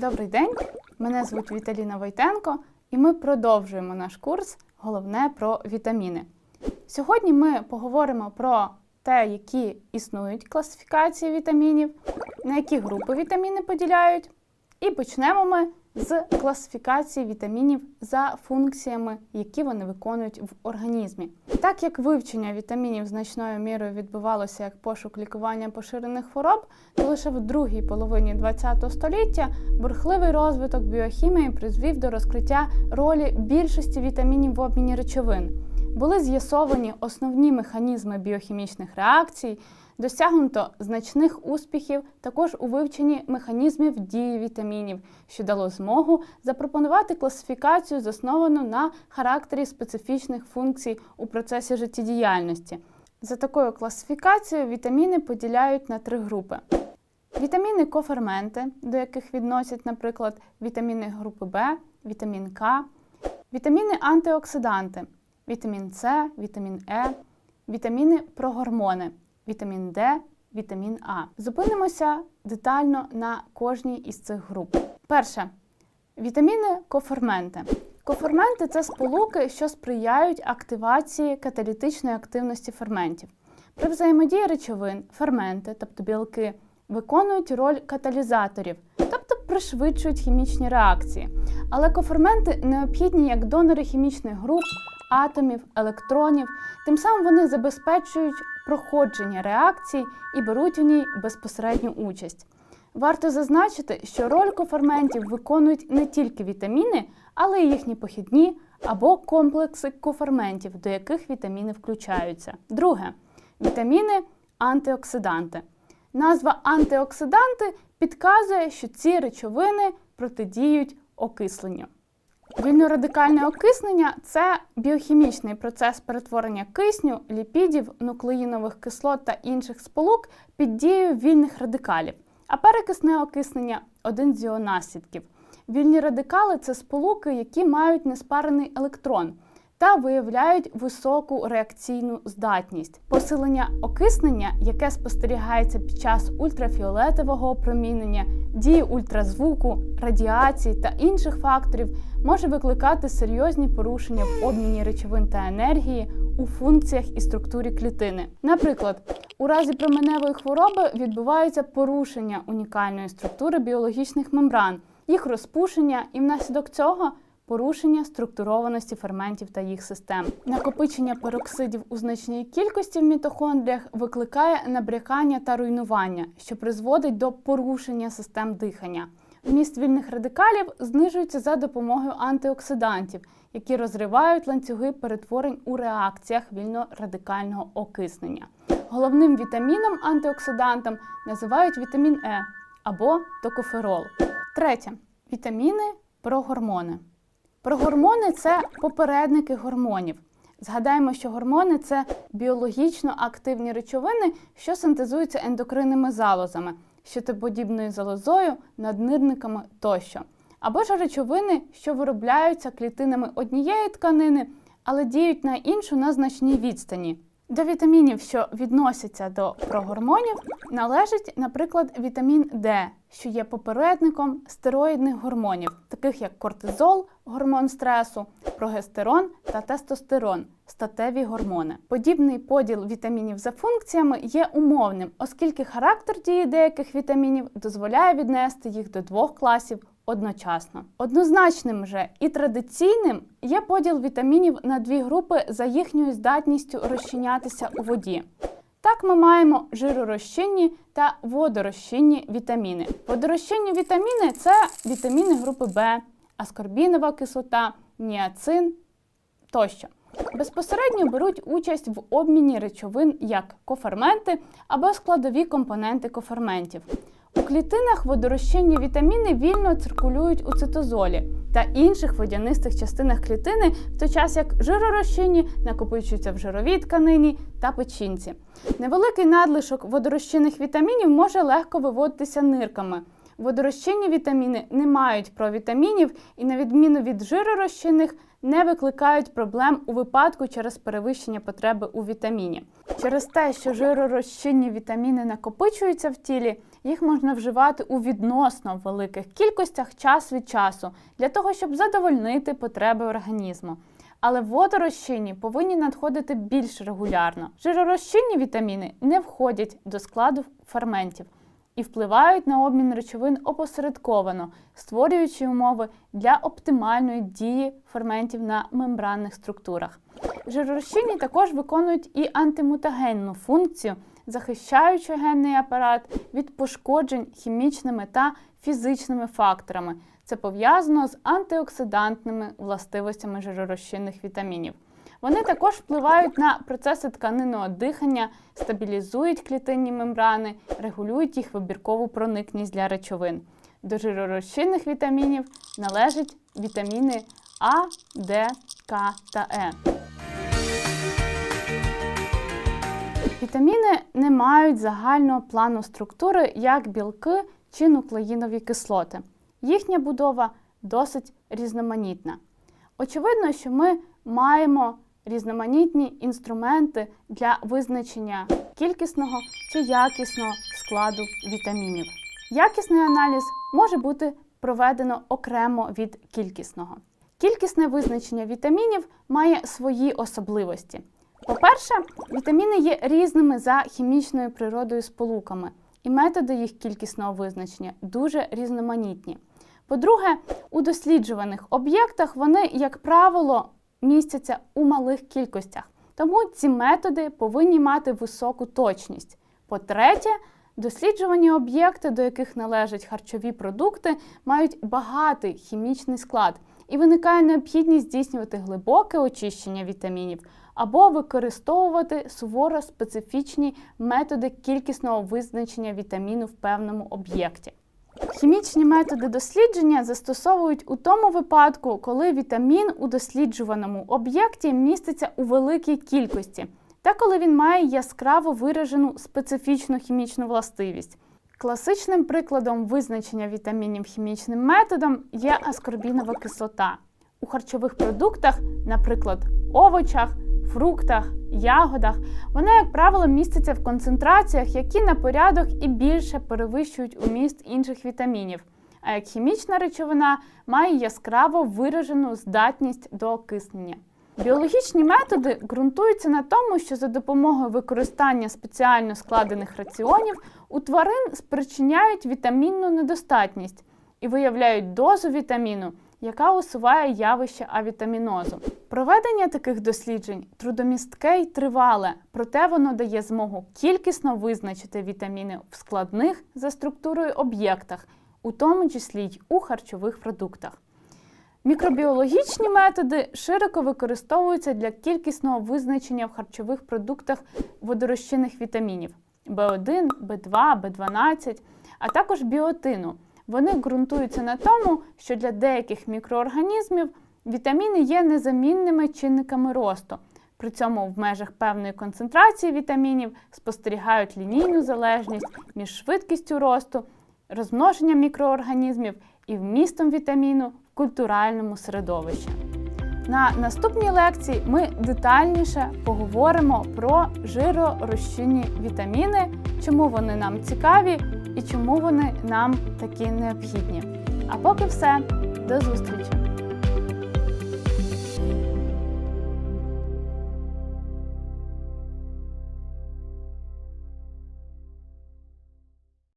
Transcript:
Добрий день! Мене звуть Віталіна Войтенко, і ми продовжуємо наш курс Головне про вітаміни. Сьогодні ми поговоримо про те, які існують класифікації вітамінів, на які групи вітаміни поділяють. І почнемо ми з класифікації вітамінів за функціями, які вони виконують в організмі. Так як вивчення вітамінів значною мірою відбувалося як пошук лікування поширених хвороб, то лише в другій половині ХХ століття бурхливий розвиток біохімії призвів до розкриття ролі більшості вітамінів в обміні речовин. Були з'ясовані основні механізми біохімічних реакцій, досягнуто значних успіхів також у вивченні механізмів дії вітамінів, що дало змогу запропонувати класифікацію, засновану на характері специфічних функцій у процесі життєдіяльності. За такою класифікацією вітаміни поділяють на три групи. Вітаміни коферменти, до яких відносять, наприклад, вітаміни групи В, вітамін К, вітаміни антиоксиданти, вітамін С, вітамін Е, вітаміни прогормони, вітамін Д, вітамін А. Зупинимося детально на кожній із цих груп. Перше вітаміни коферменти. Коферменти це сполуки, що сприяють активації каталітичної активності ферментів. При взаємодії речовин, ферменти, тобто білки, виконують роль каталізаторів, тобто пришвидшують хімічні реакції. Але коферменти необхідні як донори хімічних груп, атомів, електронів, тим самим вони забезпечують проходження реакцій і беруть у ній безпосередню участь. Варто зазначити, що роль коферментів виконують не тільки вітаміни, але й їхні похідні або комплекси коферментів, до яких вітаміни включаються. Друге вітаміни антиоксиданти. Назва антиоксиданти підказує, що ці речовини протидіють окисленню. Вільнорадикальне окиснення це біохімічний процес перетворення кисню, ліпідів, нуклеїнових кислот та інших сполук під дією вільних радикалів. А перекисне окиснення один з його наслідків. Вільні радикали це сполуки, які мають неспарений електрон та виявляють високу реакційну здатність. Посилення окиснення, яке спостерігається під час ультрафіолетового опромінення, дії ультразвуку, радіації та інших факторів, може викликати серйозні порушення в обміні речовин та енергії у функціях і структурі клітини. Наприклад, у разі променевої хвороби відбувається порушення унікальної структури біологічних мембран, їх розпушення, і внаслідок цього порушення структурованості ферментів та їх систем. Накопичення пероксидів у значній кількості в мітохондріях викликає набрякання та руйнування, що призводить до порушення систем дихання. Вміст вільних радикалів знижується за допомогою антиоксидантів, які розривають ланцюги перетворень у реакціях вільнорадикального окиснення. Головним вітаміном антиоксидантом називають вітамін Е або токоферол. Третє вітаміни прогормони. Прогормони це попередники гормонів. Згадаємо, що гормони це біологічно активні речовини, що синтезуються ендокринними залозами, щитоподібною залозою, наднирниками тощо. Або ж речовини, що виробляються клітинами однієї тканини, але діють на іншу на значній відстані. До вітамінів, що відносяться до прогормонів, належить, наприклад, вітамін Д, що є попередником стероїдних гормонів, таких як кортизол, гормон стресу, прогестерон та тестостерон, статеві гормони. Подібний поділ вітамінів за функціями є умовним, оскільки характер дії деяких вітамінів дозволяє віднести їх до двох класів одночасно. Однозначним же і традиційним є поділ вітамінів на дві групи за їхньою здатністю розчинятися у воді. Так ми маємо жиророзчинні та водорозчинні вітаміни. Водорозчинні вітаміни це вітаміни групи В, аскорбінова кислота, ніацин тощо. Безпосередньо беруть участь в обміні речовин як коферменти або складові компоненти коферментів. У клітинах водорозчинні вітаміни вільно циркулюють у цитозолі та інших водянистих частинах клітини, в той час як жиророзчинні накопичуються в жировій тканині та печінці. Невеликий надлишок водорозчинних вітамінів може легко виводитися нирками. Водорозчинні вітаміни не мають провітамінів і, на відміну від жиророзчинних, не викликають проблем у випадку через перевищення потреби у вітаміні. Через те, що жиророзчинні вітаміни накопичуються в тілі, їх можна вживати у відносно великих кількостях час від часу для того, щоб задовольнити потреби організму. Але водорозчинні повинні надходити більш регулярно. Жиророзчинні вітаміни не входять до складу ферментів і впливають на обмін речовин опосередковано, створюючи умови для оптимальної дії ферментів на мембранних структурах. Жиророзчинні також виконують і антимутагенну функцію, захищаючи генний апарат від пошкоджень хімічними та фізичними факторами. Це пов'язано з антиоксидантними властивостями жиророзчинних вітамінів. Вони також впливають на процеси тканинного дихання, стабілізують клітинні мембрани, регулюють їх вибіркову проникність для речовин. До жиророзчинних вітамінів належать вітаміни А, Д, К та Е. Вітаміни не мають загального плану структури, як білки чи нуклеїнові кислоти. Їхня будова досить різноманітна. Очевидно, що ми маємо різноманітні інструменти для визначення кількісного чи якісного складу вітамінів. Якісний аналіз може бути проведено окремо від кількісного. Кількісне визначення вітамінів має свої особливості. По-перше, вітаміни є різними за хімічною природою сполуками, і методи їх кількісного визначення дуже різноманітні. По-друге, у досліджуваних об'єктах вони, як правило, містяться у малих кількостях, тому ці методи повинні мати високу точність. По-третє, досліджувані об'єкти, до яких належать харчові продукти, мають багатий хімічний склад, і виникає необхідність здійснювати глибоке очищення вітамінів або використовувати суворо специфічні методи кількісного визначення вітаміну в певному об'єкті. Хімічні методи дослідження застосовують у тому випадку, коли вітамін у досліджуваному об'єкті міститься у великій кількості, та коли він має яскраво виражену специфічну хімічну властивість. Класичним прикладом визначення вітамінів хімічним методом є аскорбінова кислота. У харчових продуктах, наприклад, овочах, фруктах, ягодах, вона, як правило, міститься в концентраціях, які на порядок і більше перевищують уміст інших вітамінів. А як хімічна речовина має яскраво виражену здатність до окиснення. Біологічні методи ґрунтуються на тому, що за допомогою використання спеціально складених раціонів у тварин спричиняють вітамінну недостатність і виявляють дозу вітаміну, яка усуває явище авітамінозу. Проведення таких досліджень трудомістке й тривале, проте воно дає змогу кількісно визначити вітаміни в складних за структурою об'єктах, у тому числі й у харчових продуктах. Мікробіологічні методи широко використовуються для кількісного визначення в харчових продуктах водорозчинних вітамінів В1, В2, В12, а також біотину. Вони ґрунтуються на тому, що для деяких мікроорганізмів вітаміни є незамінними чинниками росту. При цьому в межах певної концентрації вітамінів спостерігають лінійну залежність між швидкістю росту, розмноженням мікроорганізмів і вмістом вітаміну в культуральному середовищі. На наступній лекції ми детальніше поговоримо про жиророзчинні вітаміни, чому вони нам цікаві і чому вони нам такі необхідні. А поки все, до зустрічі!